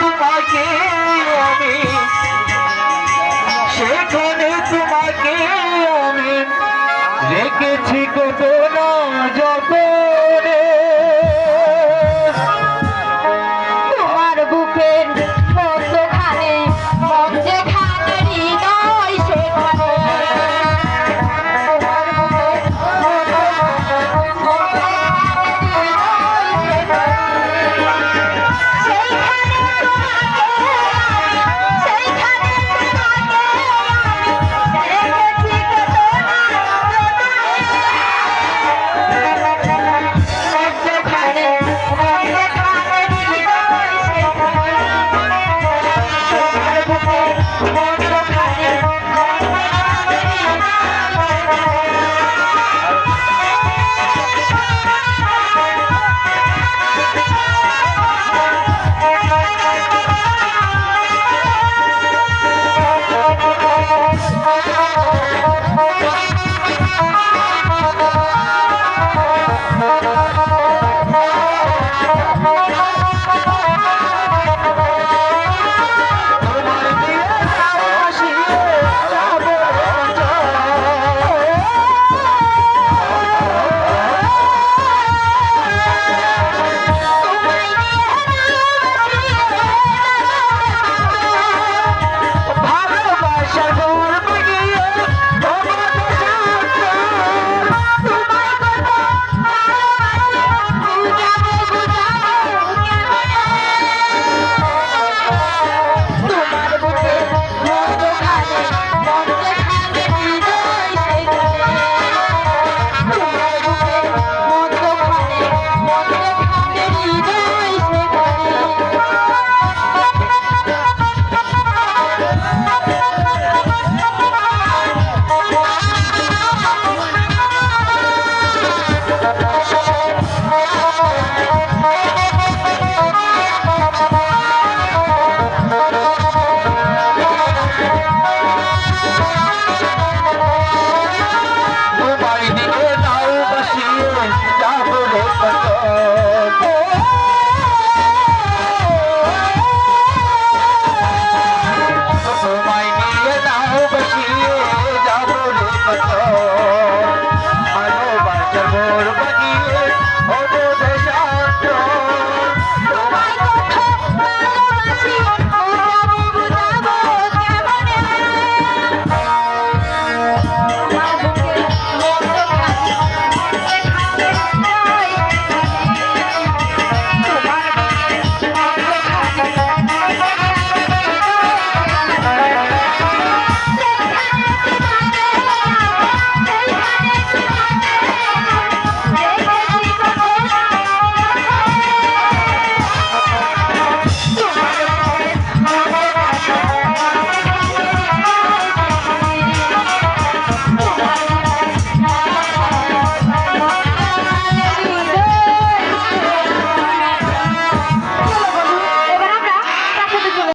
তোমাকে আমি সেখানে তোমাকে আমি রেখেছি কত না যত